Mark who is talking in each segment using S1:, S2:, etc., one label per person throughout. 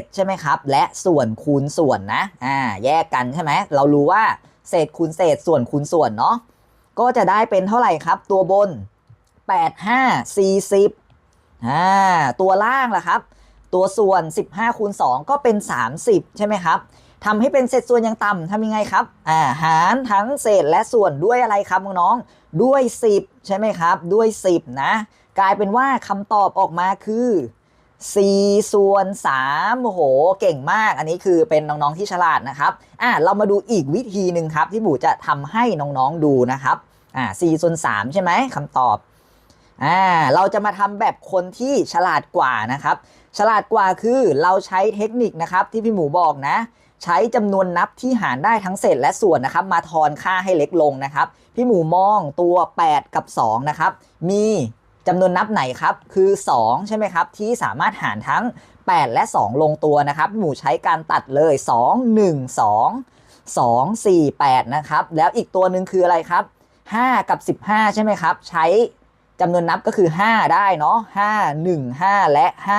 S1: ษใช่ไหมครับ และส่วนคูณส่วนนะอ่าแยกกันใช่ไหมเรารู้ว่าเศษคูณเศษส่วนคูณส่วนเนาะก็จะได้เป็นเท่าไหร่ครับ ตัวบน 8 5 40อ่าตัวล่างล่ะครับ ตัวส่วน 15คูณ2ก็เป็น 30 ใช่ไหมครับทำให้เป็นเศษส่วนอย่างต่ำทำยังไงครับอ่าหารทั้งเศษและส่วนด้วยอะไรครับน้องๆด้วย 10 ใช่ไหมครับ ด้วย 10 นะ กลายเป็นว่าคำตอบออกมาคือ 4ส่วน3โอ้โห เก่งมาก อันนี้คือเป็นน้องๆที่ฉลาดนะครับ อ่าเรามาดูอีกวิธีหนึ่งครับ ที่บูจะทำให้น้องๆดูนะครับ อ่า4ส่วน3ใช่ไหมคำตอบ อ่า เราจะมาทำแบบคนที่ฉลาดกว่านะครับ ฉลาดกว่าคือเราใช้เทคนิคนะครับที่พี่หมูบอกนะ ใช้จำนวนนับที่หารได้ทั้งเศษและส่วนนะครับ มาทอนค่าให้เล็กลงนะครับ พี่หมูมองตัว 8 กับ 2 นะครับ มี จำนวนนับไหนครับคือ 2 ใช่ไหมครับ ที่สามารถหารทั้ง 8 และ 2 ลงตัวนะครับ หมูใช้การตัดเลย 2 1 2 2 4 8 นะครับ แล้วอีกตัวหนึ่งคืออะไรครับ 5 กับ 15 ใช่ไหมครับ ใช้จำนวนนับก็คือ 5 ได้เนาะ5 1 5 และ 5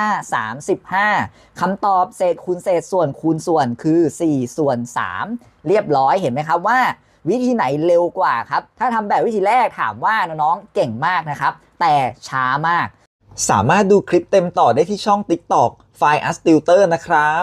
S1: 35คำตอบเศษคูณเศษส่วนคูณส่วนคือ 4 ส่วน 3 เรียบร้อยเห็นไหมครับว่า วิธีไหนเร็วกว่าครับ ถ้าทำแบบวิธีแรกถามว่าน้องๆเก่งมากนะครับ แต่ช้ามาก
S2: สามารถดูคลิปเต็มต่อได้ที่ช่อง TikTok f i a s Tutor นะครับ